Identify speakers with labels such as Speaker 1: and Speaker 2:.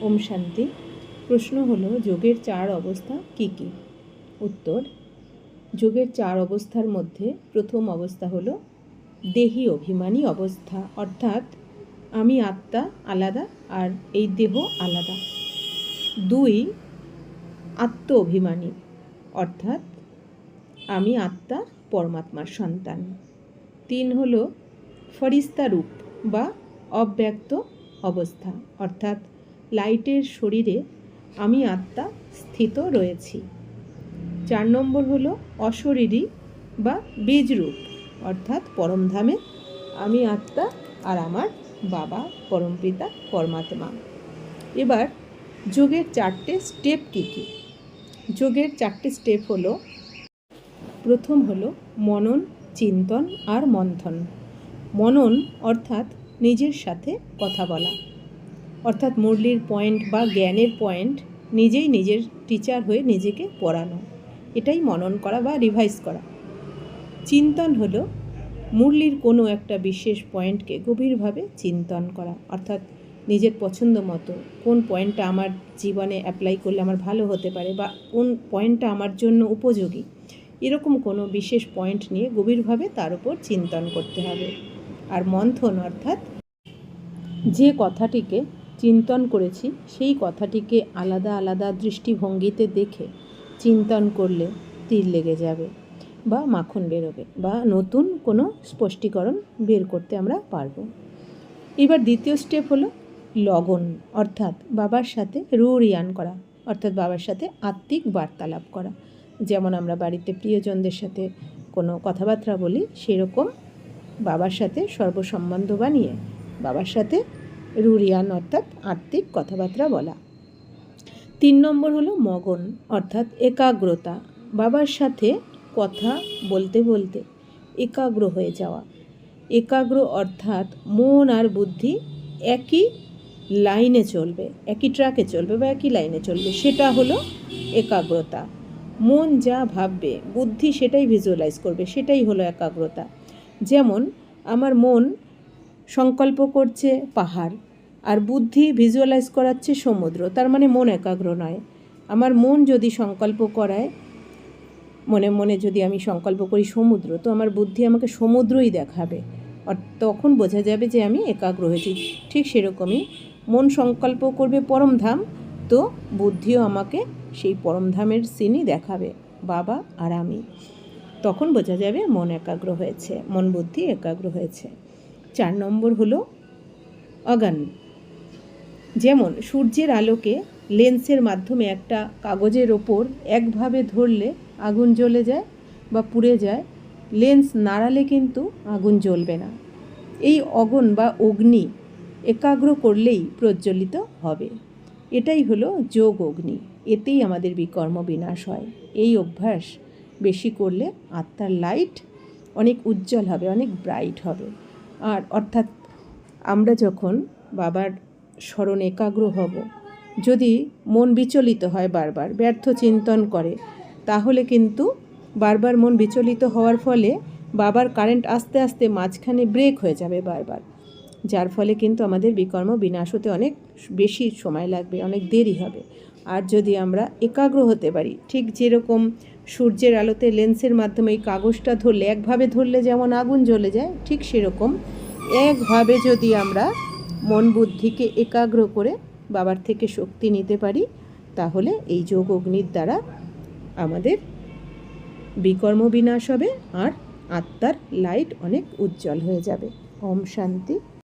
Speaker 1: ওম শান্তি। প্রশ্ন হলো, যোগের চার অবস্থা কি কি? উত্তর, যোগের চার অবস্থার মধ্যে প্রথম অবস্থা হলো দেহি অভিমানী অবস্থা, অর্থাৎ আমি আত্মা আলাদা আর এই দেহ আলাদা। দুই, আত্ম অভিমানী, অর্থাৎ আমি আত্মা পরমাত্মার সন্তান। তিন হলো ফরিস্তা রূপ বা অব্যক্ত অবস্থা, অর্থাৎ লাইটের শরীরে আমি আত্মা স্থিত রয়েছি। চার নম্বর হলো অশরীরী বা বীজরূপ, অর্থাৎ পরমধামে আমি আত্মা আর আমার বাবা পরমপিতা পরমাত্মা। এবার যোগের চারটে স্টেপ কী কী? যোগের চারটে স্টেপ হলো, প্রথম হলো মনন, চিন্তন আর মন্থন। মনন অর্থাৎ নিজের সাথে কথা বলা। অর্থাৎ মুরলির পয়েন্ট বা জ্ঞানের পয়েন্ট নিজেই নিজের টিচার হয়ে নিজেকে পড়ানো। এটাই মনন করা বা রিভাইজ করা। চিন্তন হলো মুরলির কোনো একটা বিশেষ পয়েন্টকে গভীরভাবে চিন্তন করা। অর্থাৎ নিজের পছন্দ মতো কোন পয়েন্টটা আমার জীবনে অ্যাপ্লাই করলে আমার ভালো হতে পারে বা কোন পয়েন্টটা আমার জন্য উপযোগী। এরকম কোনো বিশেষ পয়েন্ট নিয়ে গভীরভাবে তার উপর চিন্তন করতে হবে। আর মন্থন অর্থাৎ যে কথাটিকে চিন্তন করেছি, সেই কথাটিকে আলাদা আলাদা দৃষ্টিভঙ্গিতে দেখে চিন্তন করলে তীর লেগে যাবে বা মাখন বেরোবে বা নতুন কোনো স্পষ্টীকরণ বের করতে আমরা পারব। এবার দ্বিতীয় স্টেপ হলো লগন, অর্থাৎ বাবার সাথে রুরিয়ান করা, অর্থাৎ বাবার সাথে আত্মিক বার্তালাপ করা। যেমন আমরা বাড়িতে প্রিয়জনদের সাথে কোনো কথাবার্তা বলি, সেরকম বাবার সাথে সর্বসম্বন্ধ বানিয়ে, বাবার সাথে রুরিয়ান অর্থাৎ আত্মিক কথাবার্তা বলা। তিন নম্বর হলো মগন, অর্থাৎ একাগ্রতা, বাবার সাথে কথা বলতে বলতে একাগ্র হয়ে যাওয়া। একাগ্র অর্থাৎ মন আর বুদ্ধি একই লাইনে চলবে, একই ট্র্যাকে চলবে বা একই লাইনে চলবে, সেটা হলো একাগ্রতা। মন যা ভাববে, বুদ্ধি সেটাই ভিজুয়ালাইজ করবে, সেটাই হলো একাগ্রতা। যেমন, আমার মন সংকল্প করছে পাহাড় আর বুদ্ধি ভিজুয়ালাইজ করাচ্ছে সমুদ্র, তার মানে মন একাগ্র নয়। আমার মন যদি সংকল্প করায়, মনে মনে যদি আমি সংকল্প করি সমুদ্র, তো আমার বুদ্ধি আমাকে সমুদ্রই দেখাবে। তখন বোঝা যাবে যে আমি একাগ্র হয়েছি। ঠিক সেরকমই মন সংকল্প করবে পরমধাম তো বুদ্ধিও আমাকে সেই পরমধামের সিনই দেখাবে। বাবা আর আমি। তখন বোঝা যাবে মন একাগ্র হয়েছে, মন বুদ্ধি একাগ্র হয়েছে। চার নম্বর হলো অগান। যেমন সূর্যের আলোকে লেন্সের মাধ্যমে একটা কাগজের ওপর একভাবে ধরলে আগুন জ্বলে যায় বা পুড়ে যায়, লেন্স নাড়ালে কিন্তু আগুন জ্বলবে না। এই অগন বা অগ্নি একাগ্র করলেই প্রজ্বলিত হবে। এটাই হলো যোগ অগ্নি। এতেই আমাদের বিকর্ম বিনাশ হয়। এই অভ্যাস বেশি করলে আত্মার লাইট অনেক উজ্জ্বল হবে, অনেক ব্রাইট হবে। আর অর্থাৎ আমরা যখন বাবার স্মরণ একাগ্র হব। যদি মন বিচলিত হয় বারবার, ব্যর্থ চিন্তন করে, তাহলে কিন্তু বারবার মন বিচলিত হওয়ার ফলে বাবার কারেন্ট আস্তে আস্তে মাঝখানে ব্রেক হয়ে যাবে বারবার। যার ফলে কিন্তু আমাদের বিকর্ম বিনাশ হতে অনেক বেশি সময় লাগবে, অনেক দেরি হবে। আর যদি আমরা একাগ্র হতে পারি, ঠিক যেরকম সূর্যের আলোতে লেন্সের মাধ্যমে এই কাগজটা ধরলে, একভাবে ধরলে যেমন আগুন জ্বলে যায়, ঠিক সেরকম একভাবে যদি আমরা মন বুদ্ধিকে একাগ্র করে বাবার থেকে শক্তি নিতে পারি, তাহলে এই যোগ অগ্নির দ্বারা আমাদের বিকর্ম বিনাশ হবে আর আত্মার লাইট অনেক উজ্জ্বল হয়ে যাবে। ওম শান্তি।